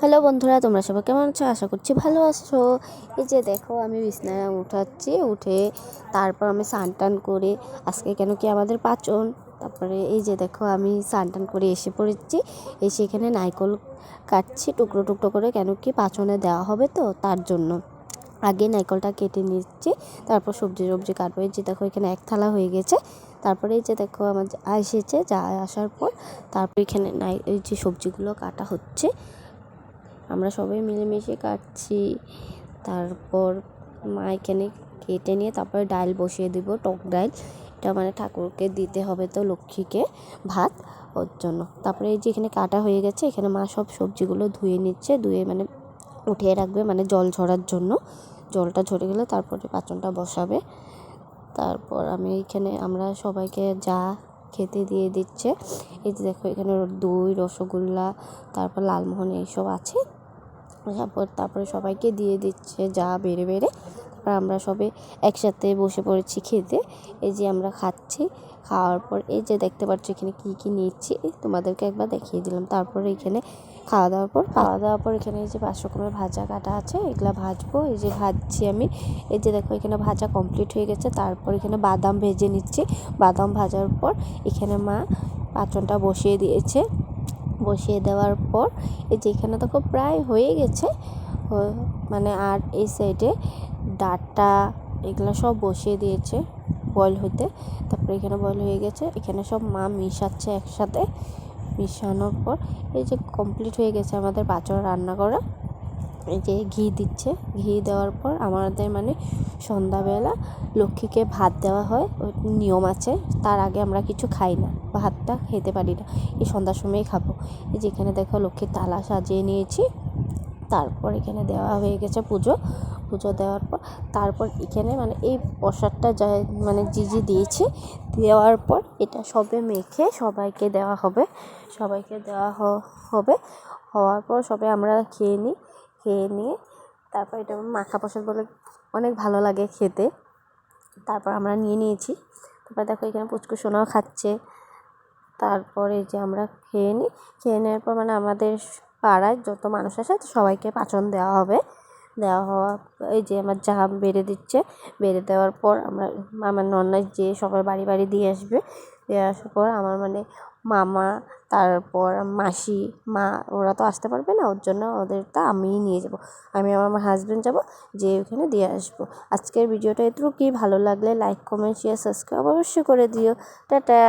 Hello বন্ধুরা, তোমরা সবাই কেমন আছো? আশা করছি ভালো আছো। এই যে দেখো, আমি বিছনায় উঠাচ্ছি, উঠে তারপর আমি স্নান টান করে আজকে কেন কি আমাদের পাচন তারপরে এই যে দেখো, আমি স্নান টান করে এসে পড়েছি। এসে এখানে নাইকল কাটছি, টুকরো টুকরো করে কেন কি পাচনে দেওয়া হবে তো তার জন্য। আগে নাইকলটা কেটে নিচ্ছি, তারপর সবজি সবজি কাটবো। এই যে দেখো, এখানে এক থালা হয়ে গেছে। তারপরে এই যে দেখো, আমার এসেছে, যা আসার পর তারপর এখানে নাই, এই যে সবজিগুলো কাটা হচ্ছে। আমরা সবাই মিলেমিশে কাটছি। তারপর মা এখানে কেটে নিয়ে তারপরে ডাল বসিয়ে দিব, টক ডাল। এটা মানে ঠাকুরকে দিতে হবে তো লক্ষ্মীকে ভাত ওর জন্য। তারপরে এই যে এখানে কাটা হয়ে গেছে, এখানে মা সব সবজিগুলো ধুয়ে নিচ্ছে, ধুয়ে মানে উঠিয়ে রাখবে মানে জল ঝরার জন্য। জলটা ঝরে গেলে তারপরে পাচনটা বসাবে। তারপর আমি এখানে আমরা সবাইকে যা খেতে দিয়ে দিচ্ছে, এই যে দেখো এখানে দই রসগোল্লা, তারপর লালমোহন এইসব আছে। তারপর তারপরে সবাইকে দিয়ে দিচ্ছে যা বেড়ে বেড়ে। তারপর আমরা সবে একসাথে বসে পড়েছি খেতে। এই যে আমরা খাচ্ছি, খাওয়ার পর এই যে দেখতে পাচ্ছ এখানে কী কী নিচ্ছি তোমাদেরকে একবার দেখিয়ে দিলাম। তারপরে এখানে খাওয়া দাওয়ার পর খাওয়া দাওয়ার পর এখানে এই যে পাঁচ রকমের ভাজা কাটা আছে, এগুলো ভাজবো। এই যে ভাজছি আমি। এই যে দেখো এখানে ভাজা কমপ্লিট হয়ে গেছে। তারপর এখানে বাদাম ভেজে নিচ্ছি। বাদাম ভাজার পর এখানে মা পাচনটা বসিয়ে দিয়েছে। বসিয়ে দেওয়ার পর, এই যে এখানে দেখো প্রায় হয়ে গেছে। মানে আর এই সাইডে ডাটা এগুলো সব বসিয়ে দিয়েছে বয়েল হতে। তারপরে এখানে বয়েল হয়ে গেছে। এখানে সব মা মিশাচ্ছে একসাথে। মিশানোর পর এই যে কমপ্লিট হয়ে গেছে আমাদের বাচ্চারা রান্না করা। এই যে ঘি দিচ্ছে। ঘি দেওয়ার পর আমাদের মানে সন্ধ্যাবেলা লক্ষ্মীকে ভাত দেওয়া হয়। নিয়ম আছে। তার আগে আমরা কিছু খাই না। ভাতটা খেতে পারি না। এই সন্ধ্যার সময়ই খাব। এই যেখানে দেখো লক্ষ্মীর তালা সাজিয়ে নিয়েছি। তারপর এখানে দেওয়া হয়ে গেছে পুজো। পুজো দেওয়ার পর তারপর এখানে মানে এই প্রসাদটা যা মানে জিজি দিয়েছি, দেওয়ার পর এটা সবে মেখে সবাইকে দেওয়া হবে। সবাইকে দেওয়া হবে। হওয়ার পর সবে আমরা খেয়ে নিই। খেয়ে নিয়ে তারপর এটা মাখা প্রসাদ বলে অনেক ভালো লাগে খেতে। তারপর আমরা নিয়ে নিয়েছি। তারপর দেখো এখানে পুচকু সোনাও খাচ্ছে। তারপরে যে আমরা খেয়ে নিই, খেয়ে নেওয়ার পর মানে আমাদের পাড়ায় যত মানুষ আসে সবাইকে পাচন দেওয়া হবে। দেওয়া হওয়া, এই যে আমার যা বেড়ে দিচ্ছে, বেড়ে দেওয়ার পর আমরা, আমার নন্নাই যে সবার বাড়ি বাড়ি দিয়ে আসবে, দিয়ে আসার পর আমার মানে মামা, তারপর মাসি, মা, ওরা তো আসতে পারবে না, ওর জন্য ওদেরটা আমিই নিয়ে যাব। আমি আমার হাজব্যান্ড যাব যে ওখানে দিয়ে আসব। আজকের ভিডিওটা কি ভালো লাগলে লাইক কমেন্ট শেয়ার সাবস্ক্রাইব অবশ্যই করে দিও। টাটা!